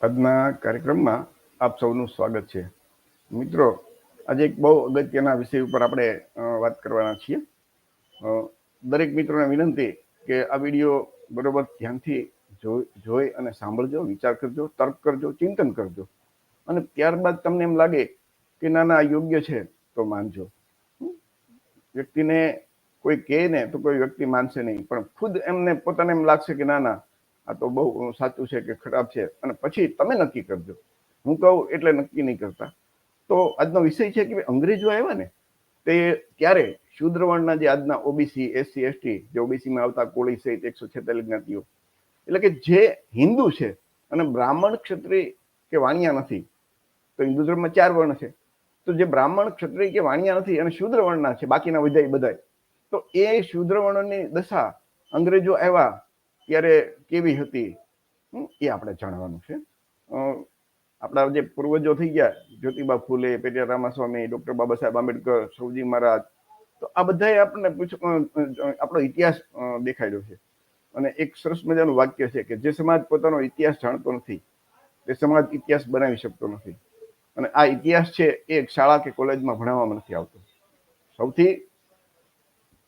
આજના કાર્યક્રમમાં આપ સૌનું સ્વાગત છે. મિત્રો, આજે એક બહુ અગત્યના વિષય ઉપર આપણે વાત કરવાના છીએ. દરેક મિત્રોને વિનંતી કે આ વીડિયો બરોબર ધ્યાનથી જોઈ અને સાંભળજો, વિચાર કરજો, તર્ક કરજો, ચિંતન કરજો. અને ત્યારબાદ તમને એમ લાગે કે ના ના યોગ્ય છે, તો માનજો? વ્યક્તિને કોઈ કહે ને તો કોઈ વ્યક્તિ માનશે નહીં. પણ ખુદ એમને પોતાને એમ લાગશે કે ના ના આ તો બહુ સાચું છે કે ખરાબ છે. અને પછી તમે નક્કી કરજો. હું કહું એટલે નક્કી નહીં કરતા. તો આજનો વિષય છે કે અંગ્રેજો આવ્યા ને, તે ત્યારે શુદ્રવર્ણના જે આજના ઓબીસી, એસસી, એસટી જે ઓબીસીમાં આવતા કોળી સહિત એકસો છેતાલીસ જ્ઞાતિઓ, એટલે કે જે હિન્દુ છે અને બ્રાહ્મણ ક્ષત્રિય કે વાણિયા નથી, તો હિન્દુ ધર્મમાં ચાર વર્ણ છે. તો જે બ્રાહ્મણ ક્ષત્રિય કે વાણિયા નથી અને શુદ્ર વર્ણના છે, બાકીના બધા બધાય. તો એ શુદ્ર વર્ણની દશા અંગ્રેજો આવ્યા ત્યારે કેવી હતી? એ આપણે જાણવાનું છે. આપણા જે પૂર્વજો થઈ ગયા, જ્યોતિબા ફૂલે પેટિયા રામાસ્વામી, ડોક્ટર બાબા સાહેબ આંબેડકર, સૌજી મહારાજ, તો આ બધાએ આપણને આપણો ઇતિહાસ દેખાડ્યો છે. અને એક સરસ મજાનું વાક્ય છે કે જે સમાજ પોતાનો ઇતિહાસ જાણતો નથી, તે સમાજ ઇતિહાસ બનાવી શકતો નથી. અને આ ઇતિહાસ છે એ શાળા કે કોલેજમાં ભણાવવામાં નથી આવતો. સૌથી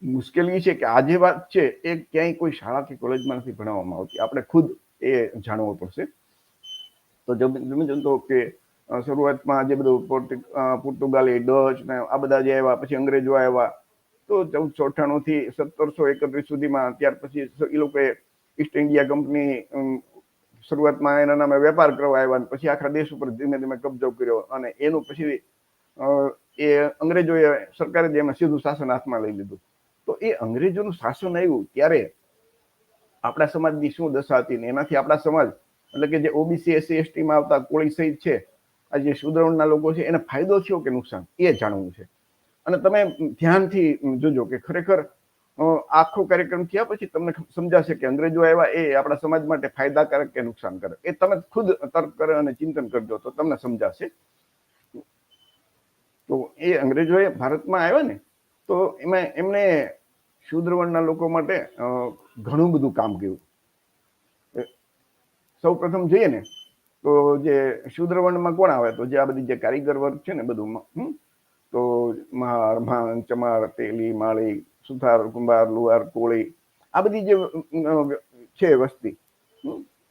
મુશ્કેલી છે કે આ જે વાત છે એ ક્યાંય કોઈ શાળા કે કોલેજમાં નથી ભણાવવામાં આવતી. આપણે ખુદ એ જાણવું પડશે. તો તમે જાણતો કે શરૂઆતમાં જે બધું પોર્ટુગાલી, ડચ ને આ બધા જે આવ્યા, પછી અંગ્રેજો આવ્યા, તો ચૌદસો અઠ્ઠાણું થી સત્તરસો એકત્રીસ સુધીમાં ત્યાર પછી એ લોકોએ ઈસ્ટ ઇન્ડિયા કંપની શરૂઆતમાં એના નામે વેપાર કરવા આવ્યા પછી આખા દેશ ઉપર ધીમે ધીમે કબજો કર્યો અને એનું પછી એ અંગ્રેજોએ સરકારે જ એમાં સીધું શાસન હાથમાં લઈ લીધું. તો એ અંગ્રેજોનું શાસન આવ્યું ત્યારે આપણા સમાજની શું દશા હતી ને એનાથી આપણા સમાજ, એટલે કે જે ઓબીસી એસસી એસટીમાં આવતા કોળી સહિત છે, આ જે સુદ્રવણના લોકો છે, એને ફાયદો થયો કે નુકસાન? એ જાણવું છે. અને તમે ધ્યાનથી જોજો કે ખરેખર આખો કાર્યક્રમ થયા પછી તમને સમજાશે કે અંગ્રેજો આવ્યા એ આપણા સમાજ માટે ફાયદાકારક કે નુકસાન કરે. એ તમે ખુદ તર્ક કરે અને ચિંતન કરજો તો તમને સમજાશે. તો એ અંગ્રેજોએ ભારતમાં આવ્યા ને, તો એમાં એમને શૂદ્ર વર્ણના લોકો માટે ઘણું બધું કામ કર્યું. સૌ પ્રથમ જોઈએ ને, તો જે શૂદ્રવર્ણમાં કોણ આવે? તો જે આ બધી જે કારીગર વર્ગ છે ને બધું તો માર ભાંગ ચમાર, તેલી, માળી, સુથાર, કુંભાર, લુહાર, કોળી, આ બધી જે છે વસ્તી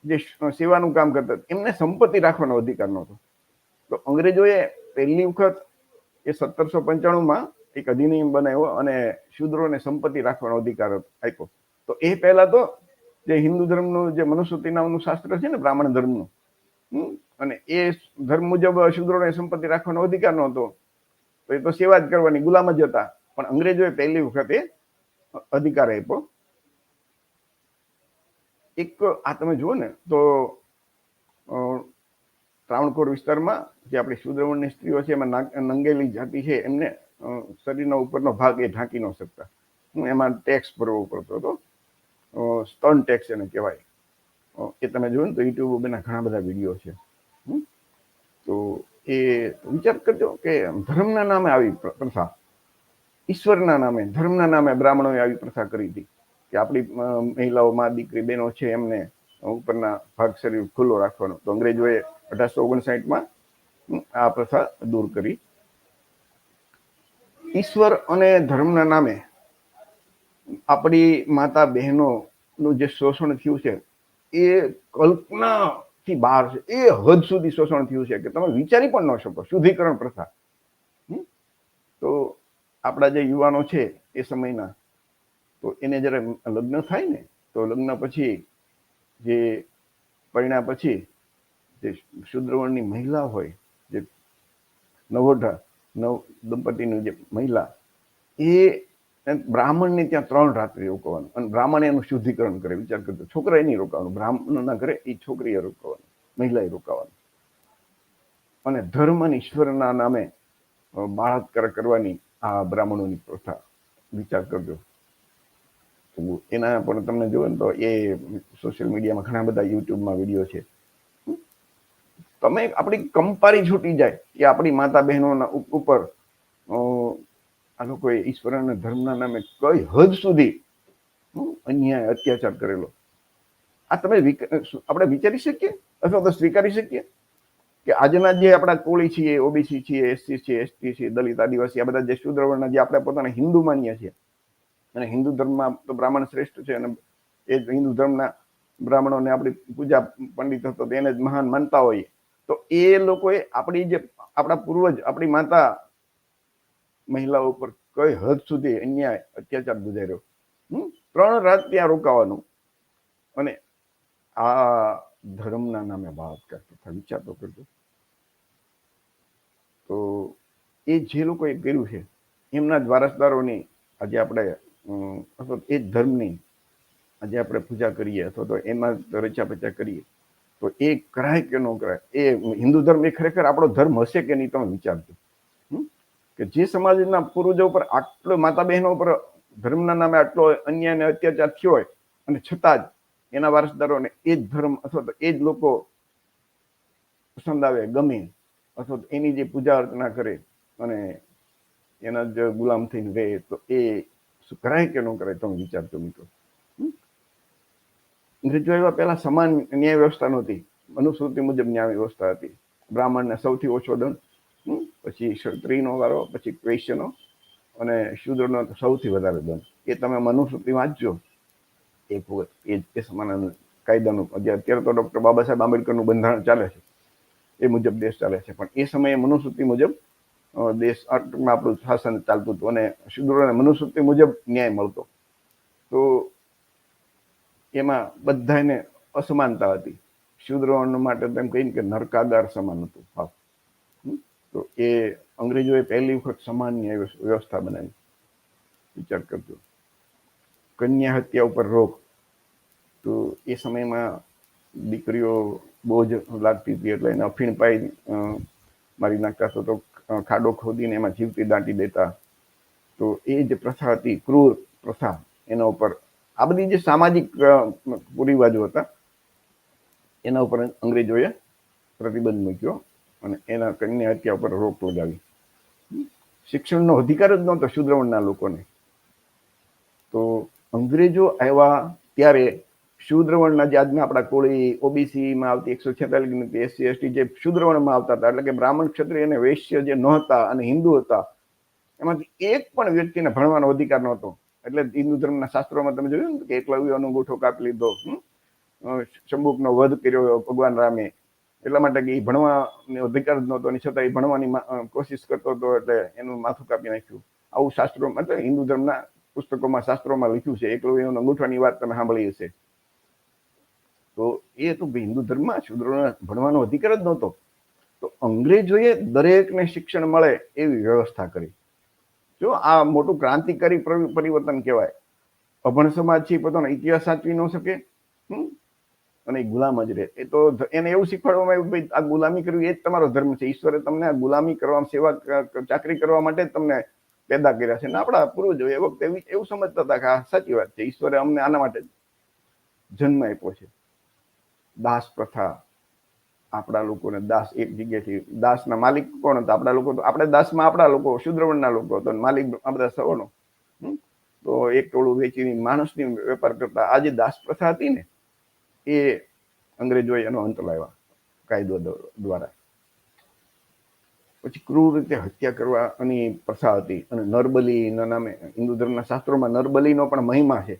જે સેવાનું કામ કરતા એમને સંપત્તિ રાખવાનો અધિકાર નહોતો. તો અંગ્રેજોએ પહેલી વખત એ સત્તરસો પંચાણુંમાં એક અધિનિયમ બનાવ્યો અને શુદ્રોને સંપત્તિ રાખવાનો અધિકાર આપ્યો. તો એ પહેલા તો જે હિન્દુ ધર્મનું જે મનુસ્મૃતિ નામનું શાસ્ત્ર છે ને બ્રાહ્મણ ધર્મનું અને એ ધર્મ મુજબ શુદ્રોને સંપત્તિ રાખવાનો અધિકાર નહોતો. તો એ તો સેવા જ કરવાની, ગુલામ જ હતા. પણ અંગ્રેજોએ પહેલી વખતે અધિકાર આપ્યો. એક આ તમે જુઓ ને, તો ત્રાવણકોર વિસ્તારમાં જે આપણી સુદ્રવણની સ્ત્રીઓ છે, એમાં નંગેલી જાતિ છે, એમને શરીરનો ઉપરનો ભાગ એ ઢાંકી ન શકતા. હું એમાં ટેક્સ ભરવો પડતો હતો. સ્ટન ટેક્સ એને કહેવાય. એ તમે ને તો યુટ્યુબ એના ઘણા બધા વીડિયો છે. તો એ વિચાર કરજો કે ધર્મના નામે આવી પ્રથા. ઈશ્વરના નામે, ધર્મના નામે બ્રાહ્મણોએ આવી પ્રથા કરી હતી. કે આપણી મહિલાઓમાં દીકરી બહેનો છે એમને ઉપરના ભાગ શરીર ખુલ્લો રાખવાનો. તો અંગ્રેજોએ અઢારસો ઓગણસાઠમાં આ પ્રથા દૂર કરી. ઈશ્વર અને ધર્મના નામે આપણી માતા બહેનોનું જે શોષણ થયું છે, એ કલ્પનાથી બહાર છે. એ હદ સુધી શોષણ થયું છે કે તમે વિચારી પણ ન શકો. શુદ્ધિકરણ પ્રથા. તો આપણા જે યુવાનો છે એ સમયના, તો એને જ્યારે લગ્ન થાય ને, તો લગ્ન પછી જે પરિણા પછી જે શુદ્રવર્ણની મહિલા હોય, જે નવોઢા નવ દંપતીની જે મહિલા, એ બ્રાહ્મણને ત્યાં ત્રણ રાત્રિ રોકવાનું અને બ્રાહ્મણ એનું શુદ્ધિકરણ કરે. વિચાર કરજો, છોકરાએ નહીં રોકાવાનું, બ્રાહ્મણના ઘરે એ છોકરીએ રોકાવાનું, મહિલાએ રોકાવાનું. અને ધર્મ અને ઈશ્વરના નામે બાળાત્કાર કરવાની આ બ્રાહ્મણોની પ્રથા. વિચાર કરજો. એના પણ તમને જોવો ને તો એ સોશિયલ મીડિયામાં ઘણા બધા યુટ્યુબમાં વીડિયો છે. તમે આપણી કંપારી છૂટી જાય કે આપણી માતા બહેનોના ઉપ- ઉપર આ લોકોએ ઈશ્વર અને ધર્મના નામે કઈ હદ સુધી અન્યાય, અત્યાચાર કરેલો. આ તમે આપણે વિચારી શકીએ? અથવા તો સ્વીકારી શકીએ? કે આજના જે આપણા કોળી છીએ, ઓબીસી છીએ, એસસી છીએ, એસટી છીએ, દલિત, આદિવાસી, આ બધા જે શુદ્ર જે આપણે પોતાને હિન્દુ માનીએ છીએ અને હિન્દુ ધર્મમાં તો બ્રાહ્મણ શ્રેષ્ઠ છે, અને એ હિન્દુ ધર્મના બ્રાહ્મણોને આપણી પૂજા પંડિત હતો તેને જ મહાન માનતા હોઈએ. એ લોકોએ આપણી જે આપણા પૂર્વજ, આપણી માતા મહિલાઓ ઉપર કઈ હદ સુધી અન્યાય, અત્યાચાર ગુજાર્યો? ત્રણ રાત ત્યાં રોકાવાનું. અને આ ધર્મના નામે બળાત્કાર કરતા વિચાર તો કરજો તો એ જે લોકોએ કર્યું છે, એમના જ વારસદારોની આજે આપણે અથવા એ જ ધર્મની આજે આપણે પૂજા કરીએ, અથવા તો એમાં રચા પચા કરીએ. તો એ કરાય કે ન કરાય એ હિન્દુ ધર્મ એ ખરેખર આપણો ધર્મ હશે કે નહીં તમે વિચારજો? કે જે સમાજના પૂર્વજો ઉપર આટલો માતા બહેનો ઉપર ધર્મના નામે આટલો અન્યાય અને અત્યાચાર થયો હોય, અને છતાં જ એના વારસદારોને એ જ ધર્મ અથવા તો એ જ લોકો પસંદ આવે, ગમે, અથવા તો એની જે પૂજા અર્ચના કરે અને એના જ ગુલામ થઈને રહે, તો એ શું કરાય કે ન કરાય તમે વિચારજો મિત્રો? અંગ્રેજો પહેલાં સમાન ન્યાય વ્યવસ્થા નહોતી. મનુસ્મૃતિ મુજબ ન્યાય વ્યવસ્થા હતી. બ્રાહ્મણને સૌથી ઓછો દંડ? પછી ક્ષત્રિયનો વારો, પછી વૈશ્યનો અને શૂદ્રનો સૌથી વધારે દંડ. એ તમે મનુસ્મૃતિ વાંચજો. એક વખત એ એ સમાન કાયદાનું. જે અત્યારે તો ડૉક્ટર બાબા સાહેબ આંબેડકરનું બંધારણ ચાલે છે. એ મુજબ દેશ ચાલે છે. પણ એ સમયે મનુસ્મૃતિ મુજબ દેશ આપણું શાસન ચાલતું હતું અને શુદ્રોને મનુસ્મૃતિ મુજબ ન્યાય મળતો. તો એમાં બધાને અસમાનતા હતી. શૂદ્રો માટે તેમ કહીને કે નરકાગાર સમાન હતું. હા. તો એ અંગ્રેજોએ પહેલી વખત સમાનની વ્યવસ્થા બનાવી. વિચાર કરજો. કન્યા હત્યા ઉપર રોક. તો એ સમયમાં દીકરીઓ બોજ લાગતી હતી એટલે એને અફીણ પાઈ મારી નાખતા તો તો ખાડો ખોદીને એમાં જીવતી દાંટી દેતા. તો એ જે પ્રથા હતી. ક્રૂર પ્રથા એના ઉપર આ બધી જે સામાજિક કુરિવાજો હતા, એના ઉપર અંગ્રેજોએ પ્રતિબંધ મૂક્યો અને એના કન્યા હત્યા ઉપર રોક લગાવી. શિક્ષણનો અધિકાર જ નહોતો શુદ્રવણના લોકોને. તો અંગ્રેજો આવ્યા ત્યારે શુદ્રવણના જે આજના આપણા કોળી ઓબીસીમાં આવતી એકસો છેતાલીસ એસસી, એસટી જે શુદ્રવણમાં આવતા હતા, એટલે કે બ્રાહ્મણ ક્ષત્રિય અને વૈશ્ય જે નહોતા અને હિન્દુ હતા, એમાંથી એક પણ વ્યક્તિને ભણવાનો અધિકાર નહોતો. એટલે હિન્દુ ધર્મના શાસ્ત્રોમાં તમે જોયું ને કે એકલવ્યનો અંગૂઠો કાપી લીધો શંબુકનો વધ કર્યો ભગવાન રામે. એટલા માટે કે એ ભણવાનો અધિકાર જ નહોતો અને છતાં એ ભણવાની કોશિશ કરતો હતો એટલે એનું માથું કાપી નાખ્યું. આવું શાસ્ત્રો એટલે હિન્દુ ધર્મના પુસ્તકોમાં, શાસ્ત્રોમાં લખ્યું છે એકલવ્યનો અંગૂઠાની વાત તમે સાંભળી હશે. તો એ તો હિન્દુ ધર્મમાં શૂદ્રોને ભણવાનો અધિકાર જ નહોતો. તો અંગ્રેજોએ દરેકને શિક્ષણ મળે એવી વ્યવસ્થા કરી. જો આ મોટું ક્રાંતિકારી પરિવર્તન કહેવાય. અભણ સમાજ છે પોતાનો ઇતિહાસ સાચવી ન શકે? અને ગુલામ જ રહે. એ તો એને એવું શીખવાડવામાં આવ્યું ભાઈ, આ ગુલામી કરવી એ જ તમારો ધર્મ છે. ઈશ્વરે તમને આ ગુલામી કરવા સેવા ચાકરી કરવા માટે તમને પેદા કર્યા છે. ને આપણા પૂર્વજો એ વખતે એવી- સમજતા હતા કે આ સાચી વાત છે. ઈશ્વરે અમને આના માટે જન્મ આપ્યો છે. દાસ પ્રથા આપણા લોકોને દાસ એક જગ્યાથી દાસના માલિક કોણ હતા? આપણા લોકો તો, આપણે દાસમાં આપણા લોકો, શુદ્રવણના લોકો હતો. માલિક આપણા સવનો તો એક ટોળું વેચીને માણસની વેપાર કરતા, આ જે દાસ પ્રથા હતી ને, એ અંગ્રેજોએ એનો અંત લાવ્યા, કાયદો દ્વારા. પછી ક્રૂર રીતે હત્યા કરવાની પ્રથા હતી. અને નરબલીના નામે, હિન્દુ ધર્મના શાસ્ત્રોમાં નરબલીનો પણ મહિમા છે.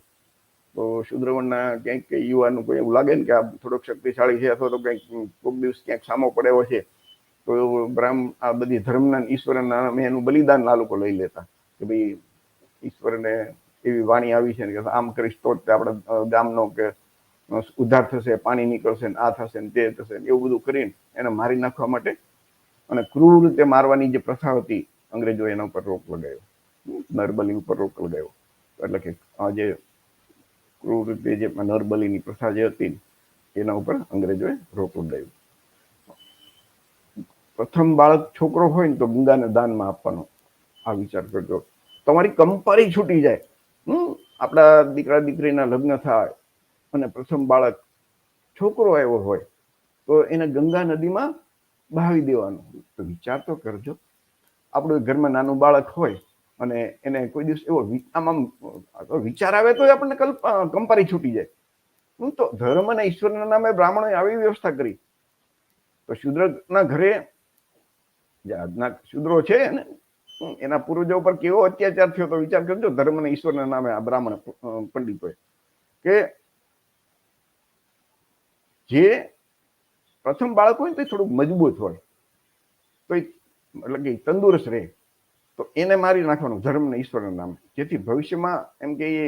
તો શુદ્રવણના ક્યાંક યુવાનો કોઈ એવું લાગે ને કે આ થોડોક શક્તિશાળી છે અથવા તો કંઈક કોઈક દિવસ ક્યાંક સામો પડ્યો છે તો બ્રાહ્મ આ બધી ધર્મના ઈશ્વરના નામે એનું બલિદાન આ લોકો લઈ લેતા. કે ભાઈ ઈશ્વરને એવી વાણી આવી છે ને કે આમ કરીશ તો જ આપણા ગામનો કે ઉદ્ધાર થશે, પાણી નીકળશે ને આ થશે ને તે થશે ને એવું બધું કરીને એને મારી નાખવા માટે અને ક્રૂર રીતે મારવાની જે પ્રથા હતી અંગ્રેજો એના ઉપર રોક લગાવ્યો. નરબલી ઉપર રોક લગાવ્યો. એટલે કે જે ક્રૂર રીતે જે નરબલીની પ્રથા જે હતી, એના ઉપર અંગ્રેજોએ રોક લગાવ્યો પ્રથમ બાળક છોકરો હોય ને તો ગંગાને દાનમાં આપવાનો આ વિચાર કરજો. તમારી કંપારી છૂટી જાય. હમ, આપણા દીકરા દીકરીના લગ્ન થાય અને પ્રથમ બાળક છોકરો આવ્યો હોય, તો એને ગંગા નદીમાં બહાવી દેવાનું તો વિચાર તો કરજો. આપણું ઘરમાં નાનું બાળક હોય અને એને કોઈ દિવસ એવો આમ આમ વિચાર આવે તો આપણને કલ્પ કંપારી છૂટી જાય. હું તો ધર્મ અને ઈશ્વરના નામે બ્રાહ્મણોએ આવી વ્યવસ્થા કરી. તો શુદ્રના ઘરે જે આજના શુદ્રો છે ને એના પૂર્વજો ઉપર કેવો અત્યાચાર થયો તો વિચાર કરજો, ધર્મ અને ઈશ્વરના નામે આ બ્રાહ્મણ પંડિતોએ. કે જે પ્રથમ બાળક હોય ને તે થોડુંક મજબૂત હોય. તો એટલે કે તંદુરસ્ત રહે. તો એને મારી નાખવાનું ધર્મ ને ઈશ્વરના નામે. જેથી ભવિષ્યમાં એમ કે એ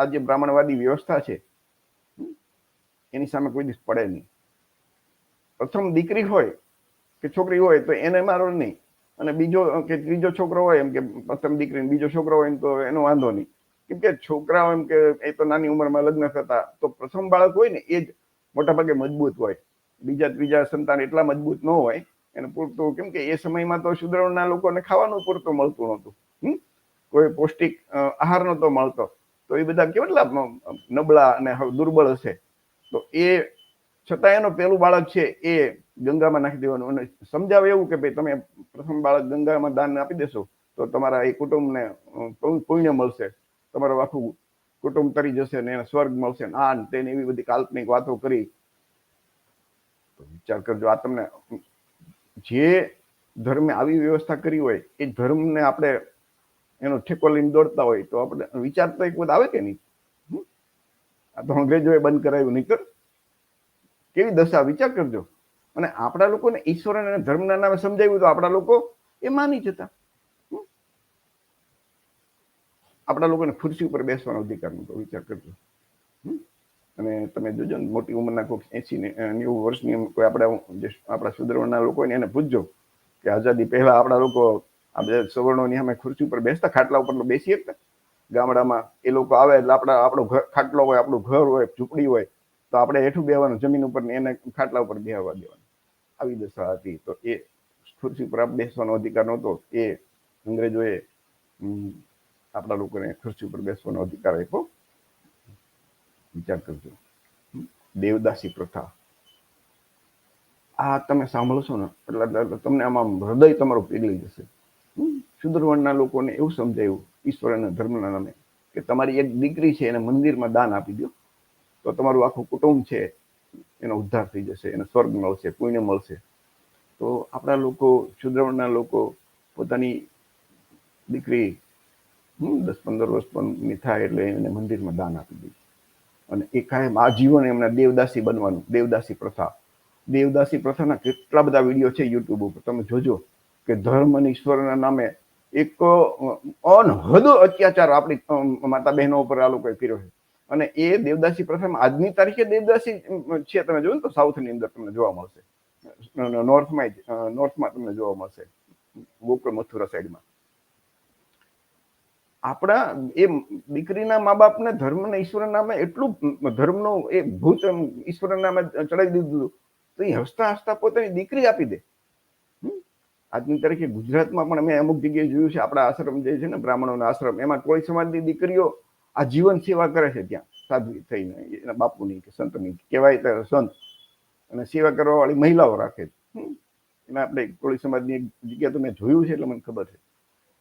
આ જે બ્રાહ્મણવાદી વ્યવસ્થા છે એની સામે કોઈ દિવસ પડે નહીં. પ્રથમ દીકરી હોય કે છોકરી હોય તો એને મારો નહીં. અને બીજો કે ત્રીજો છોકરો હોય એમ કે પ્રથમ દીકરી બીજો છોકરો હોય ને તો એનો વાંધો નહીં. કેમ કે છોકરાઓ એમ કે એ તો નાની ઉંમરમાં લગ્ન થતા તો પ્રથમ બાળક હોય ને એ જ મોટા ભાગે મજબૂત હોય. બીજા, ત્રીજા સંતાન એટલા મજબૂત ન હોય એને પૂરતું કેમ કે એ સમયમાં તો શુદ્રવણના લોકોને ખાવાનું પૂરતું મળતું નહોતું, હમ? કોઈ પૌષ્ટિક આહાર નહોતો મળતો. તો એ બધા કેટલા નબળા અને દુર્બળ હશે. તો એ, છતાં એનો પેલું બાળક છે એ ગંગામાં નાખી દેવાનું. અને સમજાવે એવું કે ભાઈ તમે પ્રથમ બાળક ગંગામાં દાન આપી દેશો, તો તમારા એ કુટુંબને પુણ્ય- મળશે. તમારું આખું કુટુંબ તરી જશે ને એને સ્વર્ગ મળશે. આ તેને એવી બધી કાલ્પનિક વાતો કરી. વિચાર કરજો, આ તમને જે ધર્મે આવી વ્યવસ્થા કરી હોય, એ ધર્મને આપણે એનો ઠેકો લઈને દોડતા હોય, તો આપણે વિચાર તો એક વખત આવે કે નહીં? આ તો અંગ્રેજોએ બંધ કરાવ્યું, નહીં કર કેવી દશા વિચાર કરજો અને આપણા લોકોને ઈશ્વર અને ધર્મના નામે સમજાવ્યું તો આપણા લોકો એ માની જતા? આપણા લોકોને ખુરશી ઉપર બેસવાનો અધિકાર નતો વિચાર કરજો? અને તમે જોજો ને મોટી ઉંમરના કોઈ એસી નેવું વર્ષની કોઈ આપણા જે આપણા સુધરવણના લોકો એને પૂછજો કે આઝાદી પહેલા આપણા લોકો આ બધા સવર્ણોની અમે ખુરશી ઉપર બેસતા, ખાટલા ઉપર બેસીએ બેસી શકતા. ગામડામાં એ લોકો આવે એટલે આપણા, આપણો ઘર ખાટલો હોય, આપણું ઘર હોય, ઝૂંપડી હોય, તો આપણે હેઠું બેવાનું જમીન ઉપર ને એને ખાટલા ઉપર બેહવા દેવાનું. આવી દશા હતી. તો એ ખુરશી ઉપર બેસવાનો અધિકાર નહોતો. એ અંગ્રેજોએ આપણા લોકોને ખુરશી ઉપર બેસવાનો અધિકાર આપ્યો. વિચાર કરજો. દેવદાસી પ્રથા. આ તમે સાંભળશો ને, એટલે તમને આમાં હૃદય તમારું પીગળી જશે. સુદરવણના લોકોને એવું સમજાયું ઈશ્વર અને ધર્મના નામે, કે તમારી એક દીકરી છે એને મંદિરમાં દાન આપી દો તો તમારું આખું કુટુંબ છે, એનો ઉદ્ધાર થઈ જશે, એને સ્વર્ગ મળશે, પુણ્ય મળશે. તો આપણા લોકો સુદ્રવણના લોકો, પોતાની દીકરી દસ પંદર વર્ષની થાય એટલે એને મંદિરમાં દાન આપી દે. અને એ કાયમ આજીવન એમને દેવદાસી બનવાનું, દેવદાસી પ્રથા. દેવદાસી પ્રથાના કેટલા બધા વીડિયો છે યુટ્યુબ ઉપર. તમે જોજો કે ધર્મ અને ઈશ્વરના નામે એક અનહદો અનહદ અત્યાચાર આપણી માતા બહેનો ઉપર આ લોકોએ કર્યો છે. અને એ દેવદાસી પ્રથામાં આજની તારીખે દેવદાસી છે તમે જોયું ને તો સાઉથની અંદર તમને જોવા મળશે. નોર્થમાં નોર્થમાં તમને જોવા મળશે. ગોકુળ મથુરા સાઈડમાં આપણા એ દીકરીના મા બાપને ધર્મ ને ઈશ્વરના નામે એટલું ધર્મનો એ ભૂત ઈશ્વરના નામે ચડાવી દીધું. તો એ હસતા હસતા પોતાની દીકરી આપી દે? આજની તારીખે ગુજરાતમાં પણ અમે અમુક જગ્યાએ જોયું છે, આપણા આશ્રમ જે છે ને, બ્રાહ્મણોના આશ્રમ, એમાં કોઈ સમાજની દીકરીઓ આ જીવન સેવા કરે છે ત્યાં, સાધુ થઈને, એના બાપુની કે સંતની, કહેવાય ત્યારે સંત, અને સેવા કરવાવાળી મહિલાઓ રાખે છે. એમાં આપણે કોળી સમાજની એક જગ્યા તો મેં જોયું છે, એટલે મને ખબર છે.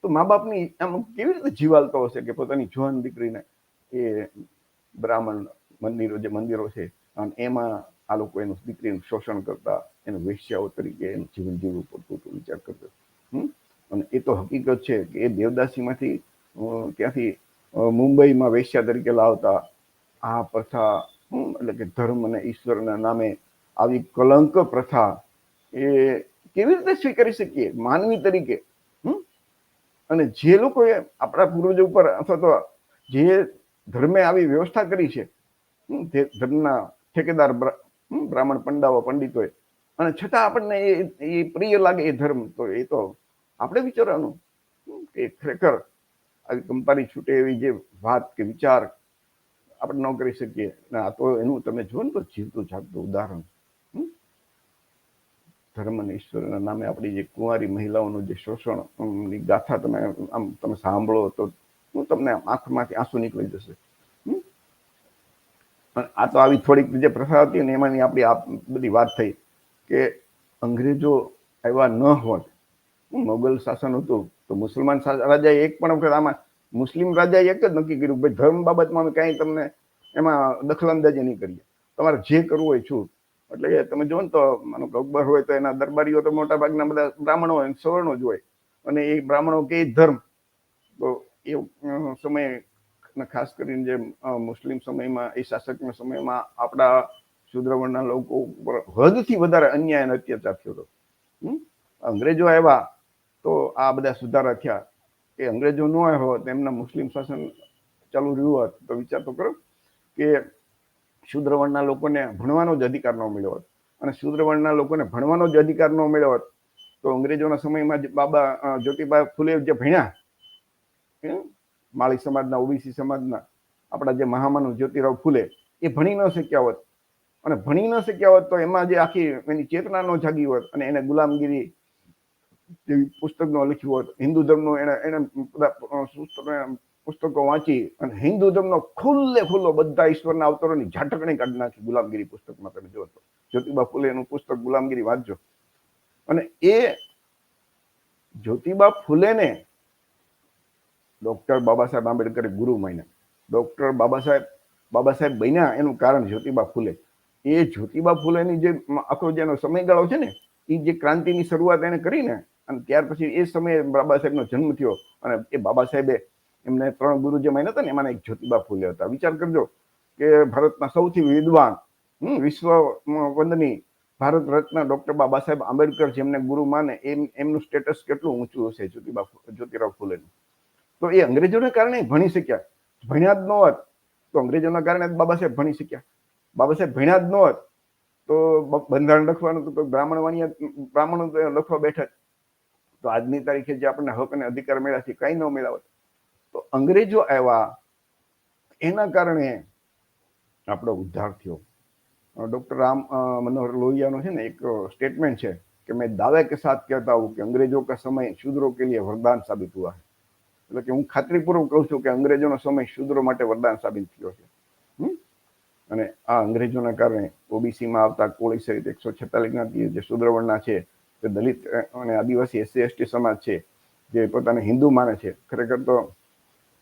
તો મા બાપની આમ કેવી રીતે જીવાલતો હશે કે પોતાની જુવાન દીકરીને એ બ્રાહ્મણ મંદિરો જે મંદિરો છે, અને એમાં આ લોકો એનું દીકરીનું શોષણ કરતા, એનું વેશ્યાઓ તરીકે એનું જીવન જીવવું પડતું હતું, વિચાર કરતો? અને એ તો હકીકત છે કે એ દેવદાસીમાંથી ત્યાંથી મુંબઈમાં વેશ્યા તરીકે લાવતા આ પ્રથા એટલે કે ધર્મ અને ઈશ્વરના નામે આવી કલંક પ્રથા એ કેવી રીતે સ્વીકારી શકીએ માનવી તરીકે? અને જે લોકોએ આપણા પૂર્વજો ઉપર અથવા તો જે ધર્મે આવી વ્યવસ્થા કરી છે તે ધર્મના ઠેકેદાર બ્રા- બ્રાહ્મણ પંડાઓ પંડિતોએ અને છતાં આપણને એ એ પ્રિય લાગે એ ધર્મ, તો એ તો આપણે વિચારવાનું કે ખરેખર આવી કંપારી છૂટે એવી જે વાત કે વિચાર આપણે ન કરી શકીએ આ તો એનું તમે જુઓ ને તો જીવતું જાગતું ઉદાહરણ? ધર્મ અને ઈશ્વરના નામે આપણી જે કુંવારી મહિલાઓનું જે શોષણ ગાથા તમે, આમ, તમે સાંભળો તો હું તમને આંખમાંથી આંસુ નીકળી જશે? અને આ તો આવી થોડીક જે પ્રથા હતી ને એમાંની આપણી આ બધી વાત થઈ કે અંગ્રેજો આવ્યા ન હોત મોગલ શાસન હતું, તો મુસલમાન રાજાએ એક પણ વખત આમાં મુસ્લિમ રાજાએ એક જ નક્કી કર્યું ભાઈ ધર્મ બાબતમાં અમે કાંઈ તમને એમાં દખલંદાજી નહીં કરીએ. તમારે જે કરવું હોય છૂટ. એટલે કે તમે જુઓ ને તો માનો અકબર હોય તો એના દરબારીઓ તો મોટા ભાગના બધા બ્રાહ્મણો હોય સવર્ણો જ હોય. અને એ બ્રાહ્મણો કે ધર્મ. તો એ સમયે ખાસ કરીને જે મુસ્લિમ સમયમાં, એ શાસકના સમયમાં આપણા શુદ્રવણના લોકો ઉપર હદથી વધારે અન્યાય અને અત્યાચાર થયો હતો? અંગ્રેજો આવ્યા તો આ બધા સુધારા થયા. કે અંગ્રેજો ન આવ્યા હોત, એમના મુસ્લિમ શાસન ચાલુ રહ્યું હોત, તો વિચાર તો કરો કે શુદ્ર લોકોને ભણવાનો જ અધિકાર ન મળ્યો હોત અને શુદ્ર લોકોને ભણવાનો જ અધિકાર ન મળ્યો હોત, તો અંગ્રેજોના સમયમાં જે બાબા જ્યોતિબા ફૂલે જે ભણ્યા? માળી સમાજના, ઓબીસી સમાજના, આપણા જે મહામાનવ જ્યોતિરાવ ફૂલે, એ ભણી ન શક્યા હોત અને ભણી ન શક્યા હોત તો એમાં જે આખી એની ચેતના ન જાગી હોત અને એને ગુલામગીરી જેવી પુસ્તકનો લખ્યું હોત, હિન્દુ ધર્મનો એને એને બધા પુસ્તકો પુસ્તકો વાંચી અને હિન્દુ ધર્મનો ખુલ્લે ખુલ્લો બધા ઈશ્વરના અવતરોની ઝાટકણી કાઢી નાખી ગુલામગીરી પુસ્તકમાં તમે જો જ્યોતિબા ફૂલે પુસ્તક ગુલામગીરી વાંચજો. અને એ જ્યોતિબા ફુલેને ડૉક્ટર બાબા સાહેબ આંબેડકરે ગુરુ માન્યા. ડૉક્ટર બાબા સાહેબ બાબા સાહેબ બન્યા એનું કારણ જ્યોતિબા ફૂલે. એ જ્યોતિબા ફૂલેની જે આખો જેનો સમયગાળો છે ને એ જે ક્રાંતિની શરૂઆત એને કરીને, અને ત્યાર પછી એ સમયે બાબા સાહેબનો જન્મ થયો અને એ બાબા સાહેબે એમને ત્રણ ગુરુ જે માન્યા હતા ને એમાં એક જ્યોતિબા ફૂલે હતા. વિચાર કરજો કે ભારતના સૌથી વિદ્વાન વિશ્વ વંદની ભારત રત્ન ડોક્ટર બાબા સાહેબ આંબેડકર જેમને ગુરુ માને, એમ, એમનું સ્ટેટસ કેટલું ઊંચું હશે જ્યોતિબા જ્યોતિરાવ ફૂલેનું? તો એ અંગ્રેજોને કારણે ભણી શક્યા. ભણ્યા જ ન હોત તો અંગ્રેજોના કારણે બાબા સાહેબ ભણી શક્યા. બાબા સાહેબ ભણ્યા જ ન હોત તો બંધારણ લખવાનું તો બ્રાહ્મણ વાણિયા બ્રાહ્મણો લખવા બેઠા તો આજની તારીખે જે આપણને હક અને અધિકાર મળ્યા છે કઈ ન મળ્યા હોત. તો અંગ્રેજો આવ્યા. એના કારણે આપણો ઉદ્ધાર થયો. ડૉક્ટર રામ મનોહર લોહિયાનો છે ને એક સ્ટેટમેન્ટ છે કે મેં દાવે કે સાથ કહેતા हूँ કે અંગ્રેજો કા સમય शूद्रों के लिए वरदान साबित हुआ है એટલે કે હું ખાતરીપૂર્વક કહું છું કે અંગ્રેજોનો સમય શૂદ્રો માટે વરદાન સાબિત થયો છે. અને આ અંગ્રેજોના કારણે ઓબીસીમાં આવતા કોળી સહિત એકસો છેતાલીસ જ્ઞાતિ જે શૂદ્રવર્ણના છે તે દલિત અને આદિવાસી એસસી, એસટી સમાજ છે, જે પોતાને હિન્દુ માને છે, ખરેખર તો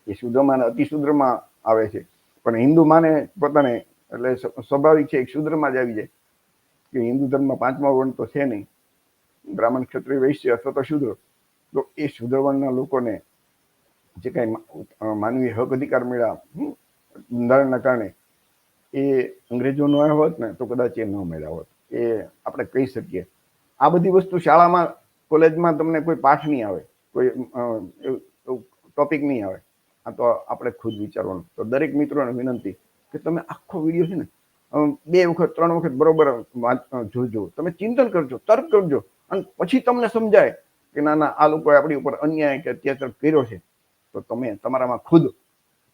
એ શુદ્રમાં અતિ અતિશુદ્રમાં આવે છે. પણ હિન્દુ માને પોતાને, એટલે સ્વ- સ્વાભાવિક છે, એક શુદ્રમાં જ આવી જાય. કે હિન્દુ ધર્મમાં પાંચમા વર્ણ તો છે નહીં. બ્રાહ્મણ ક્ષત્રિય વૈશ્ય અથવા તો શુદ્ર. તો એ શુદ્ર વર્ણના લોકોને જે કાંઈ માનવીય હક અધિકાર મળ્યા બંધારણના કારણે એ અંગ્રેજો ન આવ્યા હોત ને, તો કદાચ એ ન મળ્યા હોત. એ આપણે કહી શકીએ. આ બધી વસ્તુ શાળામાં, કોલેજમાં તમને કોઈ પાઠ નહીં આવે. કોઈ ટોપિક નહીં આવે. આ તો આપણે ખુદ વિચારવાનું. તો દરેક મિત્રોને વિનંતી કે તમે આખો વીડિયો છે ને બે વખત, ત્રણ વખત બરોબર જોજો. તમે ચિંતન કરજો, તર્ક કરજો. અને પછી તમને સમજાય કે ના ના, આ લોકોએ આપણી ઉપર અન્યાય કે અત્યાચાર કર્યો છે. તો તમે તમારામાં ખુદ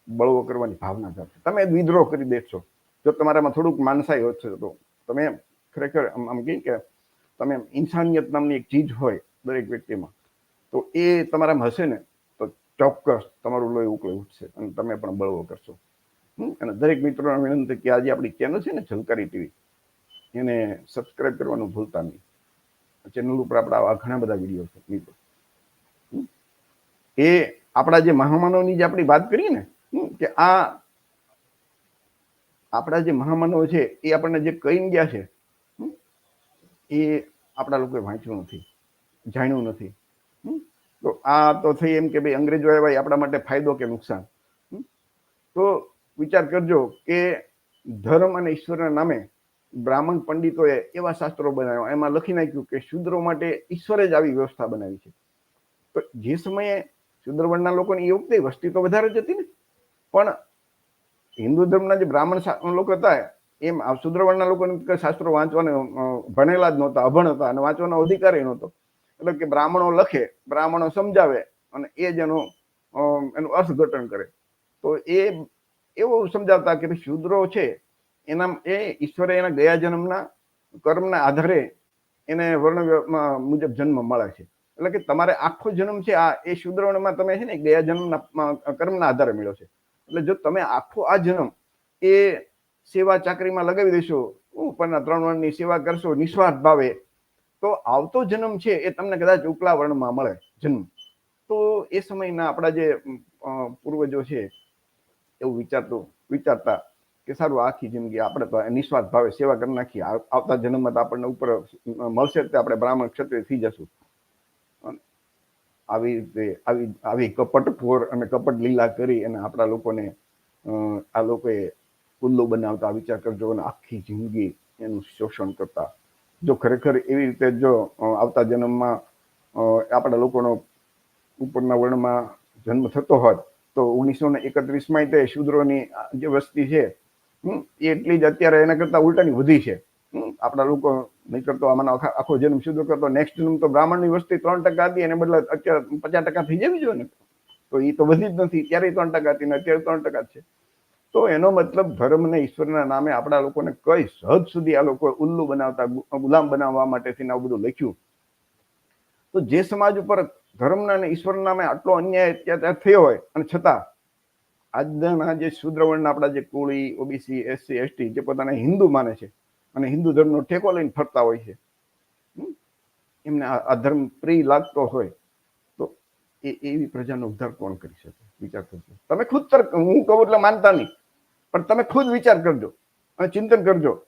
બળવો કરવાની ભાવના થશે તમે વિદ્રોહ કરી દેશો. જો તમારામાં થોડુંક માનસાઈ હશે તો તમે ખરેખર આમ આમ કહીએ કે તમે ઇન્સાનિયત નામની એક ચીજ હોય દરેક વ્યક્તિમાં, તો એ તમારામાં હશે ને. ચોક્કસ તમારું લોહી ઉકળી ઉઠશે અને તમે પણ બળવો કરશો? અને દરેક મિત્રોને વિનંતી કે આજે આપણી ચેનલ છે ને ઝલકારી ટીવી, એને સબસ્ક્રાઈબ કરવાનું ભૂલતા નહીં. ચેનલ ઉપર આપણા આવા ઘણા બધા વીડિયો છે, મિત્રો. એ આપણા જે મહામાનવની જે આપણી વાત કરીએ ને કે આ આપણા જે મહામાનવ છે, એ આપણને જે કહીને ગયા છે એ આપણા લોકોએ વાંચ્યું નથી, જાણ્યું નથી? તો આ તો થઈ એમ કે ભાઈ અંગ્રેજો આવ્યા એ આપણા માટે ફાયદો કે નુકસાન? તો વિચાર કરજો કે ધર્મ અને ઈશ્વરના નામે બ્રાહ્મણ પંડિતોએ એવા શાસ્ત્રો બનાવ્યા. એમાં લખી નાખ્યું કે શુદ્રો માટે ઈશ્વરે જ આવી વ્યવસ્થા બનાવી છે. તો જે સમયે શુદ્ર લોકોની એ વખતે વસ્તી તો વધારે જ હતી ને. પણ હિન્દુ ધર્મના જે બ્રાહ્મણ લોકો હતા, એમ શુદ્ર વર્ણના લોકોને શાસ્ત્રો વાંચવાને ભણેલા જ નહોતા, અભણ હતા અને વાંચવાનો અધિકાર નહોતો. એટલે કે બ્રાહ્મણો લખે, બ્રાહ્મણો સમજાવે અને એ જ એનું એનું અર્થઘટન કરે. તો એ એવું સમજાવતા કે શુદ્રો છે એના એ ઈશ્વરે એના ગયા જન્મના કર્મના આધારે એને વર્ણ મુજબ જન્મ મળે છે. એટલે કે તમારે આખો જન્મ છે, આ એ શુદ્રોમાં તમે છે ને ગયા જન્મના કર્મના આધારે મળ્યો છે. એટલે જો તમે આખો આ જન્મ એ સેવા ચાકરીમાં લગાવી દેશો, ઉપરના ત્રણ વર્ણની સેવા કરશો, નિસ્વાર્થ ભાવે તો આવતો જન્મ છે એ તમને કદાચ ઉપલા વર્ણમાં મળે, જન્મ. તો એ સમયના આપણા જે પૂર્વજો છે, એવું વિચારતું, વિચારતા કે સારું, આખી જિંદગી આપણે તો નિસ્વાર્થ ભાવે, સેવા કરી નાખીએ. આવતા જન્મમાં તો આપણને ઉપર મળશે તે આપણે બ્રાહ્મણ ક્ષત્રિય થઈ જશું. આવી રીતે, આવી આવી કપટખોર અને કપટ લીલા કરી અને આપણા લોકોને આ લોકોએ ઉલ્લુ બનાવતા વિચાર કરજો અને આખી જિંદગી એનું શોષણ કરતા જો ખરેખર એવી રીતે જો આવતા જન્મમાં આપણા લોકોનો ઉપરના વર્ણમાં જન્મ થતો હોત, તો ઓગણીસો ને એકત્રીસમાં તે શૂદ્રોની જે વસ્તી છે એટલી જ અત્યારે એના કરતા ઉલટાની વધી છે. આપણા લોકો નહીં કરતો આમાં આખા- આખો જન્મ શૂદ્ર કરતો નેક્સ્ટ જન્મ તો બ્રાહ્મણની વસ્તી ત્રણ ટકા હતી, એને બદલે અત્યારે પચાસ ટકા થઈ જવી જોઈએ ને? તો એ તો વધી જ નથી, ત્યારે ત્રણ ટકા હતી ને અત્યારે ત્રણ ટકા છે. તો એનો મતલબ ધર્મ ને ઈશ્વરના નામે આપણા લોકોને કઈ હદ સુધી આ લોકો ઉલ્લુ બનાવતા ગુલામ બનાવવા માટેથી બધું લખ્યું? તો જે સમાજ ઉપર ધર્મના અને ઈશ્વરના નામે આટલો અન્યાય અત્યાચાર થયો હોય, અને છતાં આજના જે શુદ્રવર્ણના આપણા જે કોળી, ઓબીસી, એસસી, એસટી જે પોતાને હિન્દુ માને છે, અને હિન્દુ ધર્મનો ટેકો લઈને ફરતા હોય છે એમને આ ધર્મ પ્રિય લાગતો હોય, તો એ, એવી પ્રજાનો ઉદ્ધાર કોણ કરી શકે? વિચાર કરજો. તમે ખુદ તર્ક, હું કહું એટલે માનતા નહીં. પણ તમે ખુદ વિચાર કરજો અને ચિંતન કરજો.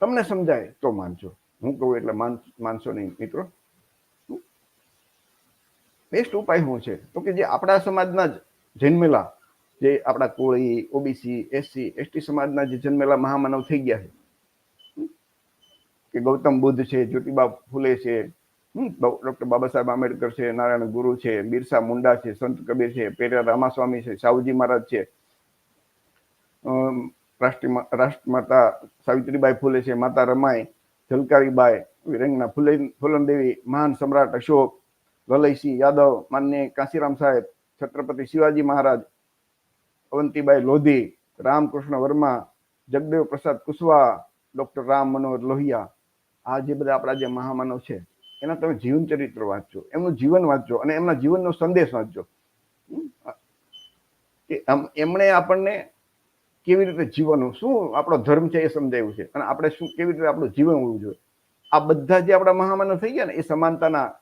તમને સમજાય તો માનજો. હું કહું એટલે માન, માનશો નહીં, મિત્રો. બેસ્ટ ઉપાય શું છે? તો કે જે આપણા સમાજના જ જન્મેલા, જે આપણા કોળી, ઓબીસી, એસસી, એસટી સમાજના જે જન્મેલા મહામાનવ થઈ ગયા છે. કે ગૌતમ બુદ્ધ છે, જ્યોતિબા ફૂલે છે ડોક્ટર બાબા સાહેબ આંબેડકર છે, નારાયણ ગુરુ છે, બિરસા મુંડા છે, સંત કબીર છે પેરા રામાસ્વામી છે, સાવજી મહારાજ છે. રાષ્ટ્રમાતા સાવિત્રીબાઈ ફૂલે છે, માતા રમાઈ ઝલકારીબાઈ વિરંગના ફૂલે, ફૂલનદેવી, મહાન સમ્રાટ અશોક, લલયસિંહ યાદવ, માન્ય કાંશીરામ સાહેબ, છત્રપતિ શિવાજી મહારાજ, અવંતીબાઈ લોધી, રામકૃષ્ણ વર્મા, જગદેવ પ્રસાદ કુશવાહા, ડોક્ટર રામ મનોહર લોહિયા. આ જે બધા આપણા જે મહામાનવ છે. એના તમે જીવન ચરિત્ર વાંચજો, એમનું જીવન વાંચજો અને એમના જીવનનો સંદેશ વાંચજો? કે એમણે આપણને કેવી રીતે જીવવાનું? શું આપણો ધર્મ છે એ સમજાવ્યું છે? અને આપણે શું કેવી રીતે આપણું જીવન હોવું જોઈએ? આ બધા જે આપણા મહામાનવ થઈ ગયા ને, એ સમાનતાના,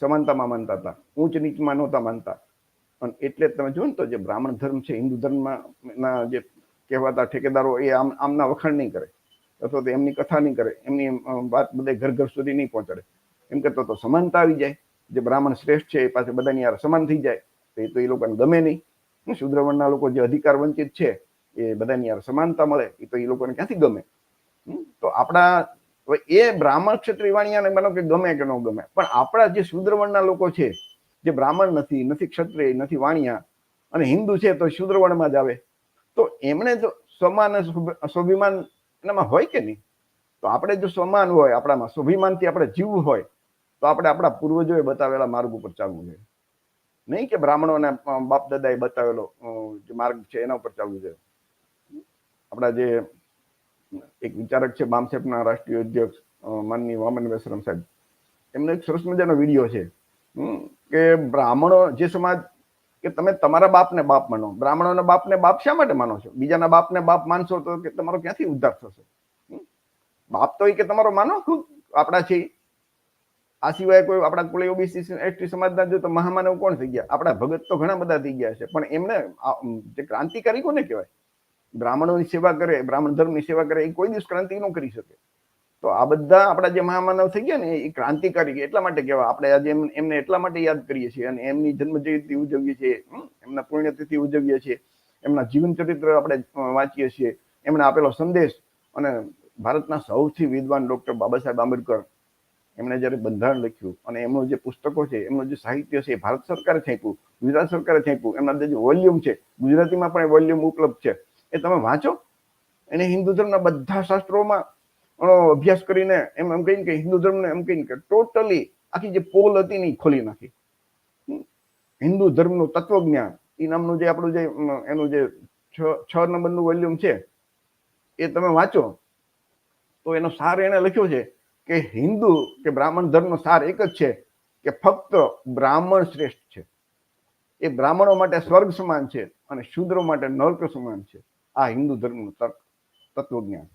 સમાનતામાં માનતા હતા. ઊંચ નીચમાં નહોતા માનતા. અને એટલે જ તમે જુઓ ને તો જે બ્રાહ્મણ ધર્મ છે, હિન્દુ ધર્મમાં જે કહેવાતા ઠેકેદારો, એ આમ, આમના વખાણ નહીં કરે. અથવા તો એમની કથા નહીં કરે, એમની વાત બધે ઘર ઘર સુધી નહીં પહોંચાડે. એમ કરતો તો સમાનતા આવી જાય. જે બ્રાહ્મણ શ્રેષ્ઠ છે, એ પાસે બધાની યાર સમાન થઈ જાય. તો એ તો એ લોકોને ગમે નહીં. શુદ્રવણના લોકો જે અધિકાર વંચિત છે, એ બધાની યાર સમાનતા મળે. એ તો એ લોકોને ક્યાંથી ગમે? તો આપણા એ બ્રાહ્મણ ક્ષત્રિય વાણિયાને માનો કે ગમે કે ન ગમે, પણ આપણા જે શુદ્રવણના લોકો છે, જે બ્રાહ્મણ નથી નથી ક્ષત્રિય, નથી વાણિયા, અને હિન્દુ છે, તો શુદ્રવણમાં જ આવે. તો એમણે જો સમાન સ્વાભિમાન એનામાં હોય કે નહીં? તો આપણે જો સમાન હોય, આપણામાં સ્વાભિમાનથી આપણે જીવવું હોય, તો આપણે આપણા પૂર્વજોએ બતાવેલા માર્ગ ઉપર ચાલવું જોઈએ. નહીં કે બ્રાહ્મણોના બાપ દાદાએ બતાવેલો જે માર્ગ છે એના ઉપર ચાલવું જોઈએ. આપણા જે એક વિચારક છે, બામસેપના રાષ્ટ્રીય અધ્યક્ષ માનની વામન વેસરમ સાહેબ. એમનો એક સરસ મજાનો વીડિયો છે કે બ્રાહ્મણો, જે સમાજ કે તમે તમારા બાપને બાપ માનો. બ્રાહ્મણોના બાપને બાપ શા માટે માનો છો? બીજાના બાપને બાપ માનશો તો કે તમારો ક્યાંથી ઉદ્ધાર થશે? બાપ તો એ કે તમારો માનો ખુદ આપણા છે. આ સિવાય કોઈ આપણા કુળી ઓબીસી એસટી સમાજના જો તો મહામાનવ કોણ થઈ ગયા? આપણા ભગત તો ઘણા બધા થઈ ગયા છે. પણ એમને જે ક્રાંતિકારી કોને કહેવાય? બ્રાહ્મણોની સેવા કરે, બ્રાહ્મણ ધર્મની સેવા કરે, એ કોઈ દિવસ ક્રાંતિ ન કરી શકે. તો આ બધા આપણા જે મહામાનવ થઈ ગયા ને, એ ક્રાંતિકારી એટલા માટે કહેવાય, આપણે આજે એમ- એમને એટલા માટે યાદ કરીએ છીએ અને એમની જન્મ જયંતિ ઉજવીએ છીએ એમના પુણ્યતિથિ ઉજવીએ છીએ, એમના જીવન ચરિત્ર આપણે વાંચીએ છીએ, એમણે આપેલો સંદેશ. અને ભારતના સૌથી વિદ્વાન ડોક્ટર બાબા સાહેબ આંબેડકર, એમણે જ્યારે બંધારણ લખ્યું અને એમનું જે પુસ્તકો છે, એમનું જે સાહિત્ય છે, એ ભારત સરકારે છાપ્યું, ગુજરાત સરકારે છાપ્યું, એમના જે વોલ્યુમ છે, ગુજરાતીમાં પણ વોલ્યુમ ઉપલબ્ધ છે. એ તમે વાંચો? એને હિન્દુ ધર્મના બધા શાસ્ત્રોમાં અભ્યાસ કરીને એમ એમ કહીને કે હિન્દુ ધર્મને એમ કહીને કે ટોટલી આખી જે પોલ હતી ને ખોલી નાખી. હિન્દુ ધર્મનું તત્વજ્ઞાન એ નામનું જે આપણું જે એનું જે છ નંબરનું વોલ્યુમ છે, એ તમે વાંચો, તો એનો સાર એને લખ્યો છે કે હિન્દુ, કે બ્રાહ્મણ ધર્મનો સાર એક જ છે કે ફક્ત બ્રાહ્મણ શ્રેષ્ઠ છે. એ બ્રાહ્મણો માટે સ્વર્ગ સમાન છે અને શૂદ્રો માટે નર્ક સમાન છે. આ હિન્દુ ધર્મનું તત્વજ્ઞાન.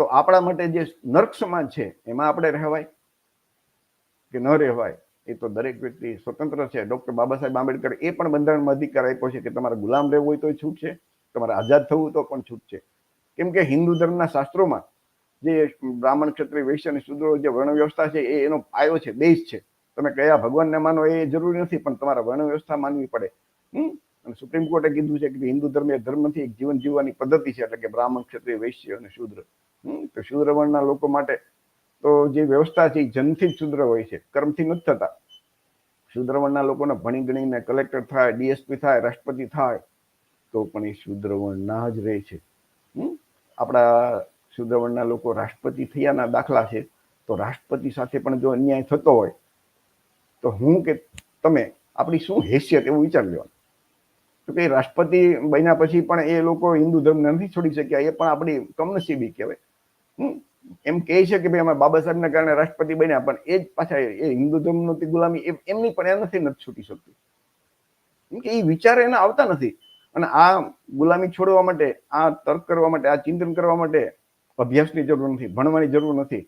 તો આપણા માટે જે નર્ક સમાજ છે, એમાં આપણે રહેવાય કે ન રહેવાય, એ તો દરેક વ્યક્તિ સ્વતંત્ર છે. ડોક્ટર બાબા સાહેબ આંબેડકર એ પણ બંધારણમાં અધિકાર આપ્યો છે કે તમારે ગુલામ રહેવું હોય તો છૂટ છે, તમારે આઝાદ થવું તો પણ છૂટ છે. કેમ કે હિન્દુ ધર્મના શાસ્ત્રોમાં જે બ્રાહ્મણ ક્ષત્રિય, વૈશ્ય અને શુદ્રો જે વર્ણ વ્યવસ્થા છે, એ એનો પાયો છે, બેઝ છે. તમે કયા ભગવાનને માનો એ જરૂરી નથી, પણ તમારે વર્ણ વ્યવસ્થા માનવી પડે. અને સુપ્રીમ કોર્ટે કીધું છે કે હિન્દુ ધર્મ એ ધર્મ નથી, એક જીવન જીવવાની પદ્ધતિ છે, એટલે કે બ્રાહ્મણ ક્ષત્રિય વૈશ્ય અને શુદ્ર. તો શુદ્ર વર્ણના લોકો માટે તો જે વ્યવસ્થા છે, એ જન્મથી જ શુદ્ર હોય છે, કર્મથી નથી થતા. શુદ્ર વર્ણના લોકોને ભણી ગણીને કલેક્ટર થાય, ડીએસપી થાય, રાષ્ટ્રપતિ થાય, તો પણ એ શુદ્ર વર્ણના જ રહે છે. આપણા શુદ્ર વર્ણના લોકો રાષ્ટ્રપતિ થયાના દાખલા છે, તો રાષ્ટ્રપતિ સાથે પણ જો અન્યાય થતો હોય, તો હું કે તમે આપણી શું હેસિયત, એવું વિચાર લેવાનું. તો કે રાષ્ટ્રપતિ બન્યા પછી પણ એ લોકો હિન્દુ ધર્મ નથી છોડી શક્યા, એ પણ આપણી કમનસીબી કહેવાય. એમ કહે છે કે ભાઈ અમે બાબા સાહેબના કારણે રાષ્ટ્રપતિ બન્યા, પણ એ જ પાછા એ હિન્દુ ધર્મનો ગુલામી એમની પણ એનાથી નથી છૂટી શકતી. કેમ કે એ વિચાર એને આવતા નથી. અને આ ગુલામી છોડવા માટે, આ તર્ક કરવા માટે, આ ચિંતન કરવા માટે અભ્યાસની જરૂર નથી, ભણવાની જરૂર નથી.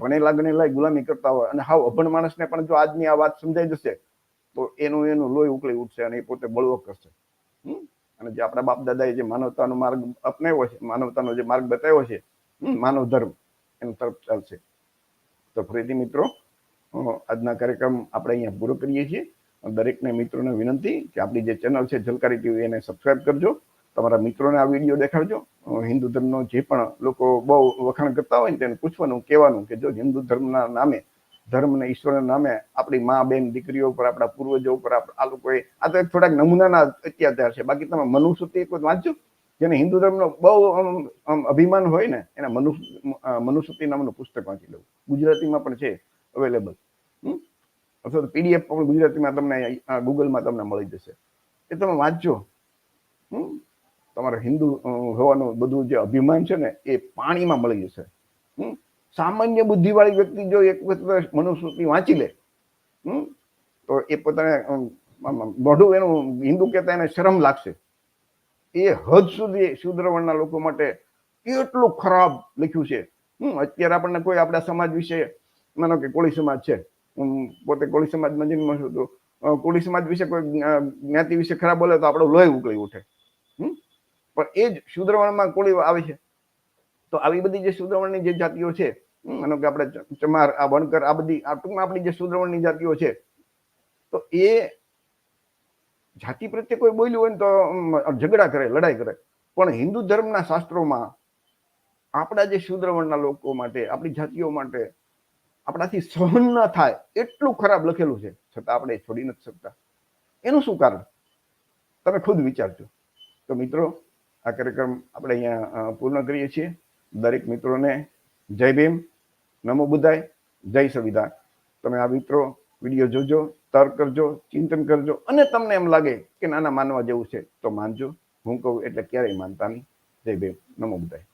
ભણેલા ગણેલા ગુલામી કરતા હોય. અને હાવ અભણ માણસને પણ જો આજની આ વાત સમજાઈ જશે, તો એનું એનું લોહી ઉકળી ઉઠશે અને એ પોતે બળવો કરશે? અને જે આપણા બાપ દાદાએ જે માનવતાનો માર્ગ અપનાવ્યો છે, માનવતાનો જે માર્ગ બતાવ્યો છે માનવ ધર્મ, એની તરફ ચાલશે. તો ફરીથી મિત્રો આજના કાર્યક્રમ આપણે અહીંયા પૂરો કરીએ છીએ. દરેકને મિત્રોને વિનંતી કે આપણી જે ચેનલ છે ઝલકારી ટીવી, એને સબસ્ક્રાઇબ કરજો. તમારા મિત્રોને આ વીડિયો દેખાડજો. હિન્દુ ધર્મનો જે પણ લોકો બહુ વખાણ કરતા હોય ને તેને પૂછવાનું, કહેવાનું કે જો હિન્દુ ધર્મના નામે ધર્મ ને ઈશ્વરના નામે આપણી મા બેન દીકરીઓ ઉપર આપણા પૂર્વજો ઉપર આ લોકોએ આ તો થોડાક નમૂનાના અત્યાચાર છે. બાકી તમે મનુસ્મૃતિ એક વાંચો જેને હિન્દુ ધર્મનો બહુ અભિમાન હોય ને એના મનુ અ, નામનું પુસ્તક વાંચી લઉં ગુજરાતીમાં પણ છે અવેલેબલ અથવા તો પીડીએફ પણ ગુજરાતીમાં તમને ગૂગલમાં તમને મળી જશે. એ તમે વાંચજો? તમારે હિન્દુ હોવાનું બધું જે અભિમાન છે ને એ પાણીમાં મળી જશે. હમ? સામાન્ય બુદ્ધિવાળી વ્યક્તિ જો એક વખત મનુસ્મૃતિ વાંચી લે? તો એ પોતાને મોઢું એનું હિન્દુ કહેતા એને શરમ લાગશે. એ હદ સુધી શુદ્રવણના લોકો માટે કેટલું ખરાબ લખ્યું છે. હમ, અત્યારે આપણને કોઈ આપણા સમાજ વિશે, માનો કે કોળી સમાજ છે, હું પોતે કોળી સમાજમાં જન્મ છું, તો કોળી સમાજ વિશે કોઈ જ્ઞાતિ વિશે ખરાબ બોલે તો આપણું લોહી ઉકળી ઉઠે. પણ એ જ શુદ્રવણમાં કોળી આવે છે. તો આવી બધી જે શુદ્રવણની જે જાતિઓ છે માનો કે આપણે ચમાર, આ વણકર, આ બધી, આ ટૂંકમાં આપણી જે શુદ્રવણની જાતિઓ છે, તો એ જાતિ પ્રત્યે કોઈ બોલ્યું હોય ને તો ઝઘડા કરે, લડાઈ કરે. પણ હિન્દુ ધર્મના શાસ્ત્રોમાં આપણા જે શુદ્રવણના લોકો માટે, આપણી જાતિઓ માટે આપણાથી સહન ન થાય એટલું ખરાબ લખેલું છે. છતાં આપણે છોડી નથી શકતા. એનું શું કારણ? તમે ખુદ વિચારજો. તો મિત્રો, આ કાર્યક્રમ આપણે અહીંયા પૂર્ણ કરીએ છીએ. દરેક મિત્રોને જય ભીમ. નમો બુદ્ધાય. જય સંવિધાન. તમે આ મિત્રો વીડિયો જોજો, તર્ક કરજો, ચિંતન કરજો. અને તમને એમ લાગે કે નાના માનવા જેવું છે, તો માનજો. હું કહું એટલે ક્યારેય માનતા નહીં. જય ભીમ. નમો બુદ્ધાય.